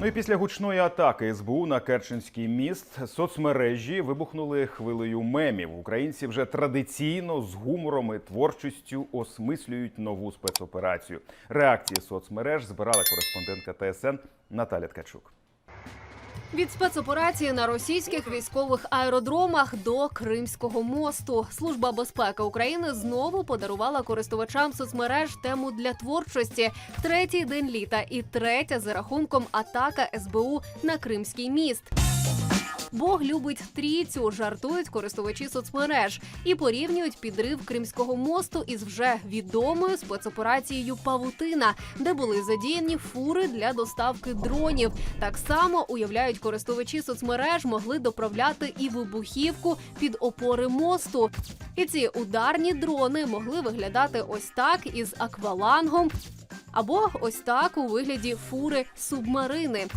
Ну і після гучної атаки СБУ на Керченський міст соцмережі вибухнули хвилею мемів. Українці вже традиційно з гумором і творчістю осмислюють нову спецоперацію. Реакції соцмереж збирала кореспондентка ТСН Наталя Ткачук. Від спецоперації на російських військових аеродромах до Кримського мосту Служба безпеки України знову подарувала користувачам соцмереж тему для творчості. Третій день літа і третя за рахунком атака СБУ на Кримський міст. Бог любить трійцю, жартують користувачі соцмереж і порівнюють підрив Кримського мосту із вже відомою спецоперацією Павутина, де були задіяні фури для доставки дронів. Так само уявляють користувачі соцмереж могли доправляти і вибухівку під опори мосту. І ці ударні дрони могли виглядати ось так із аквалангом. Або ось так у вигляді фури субмарини.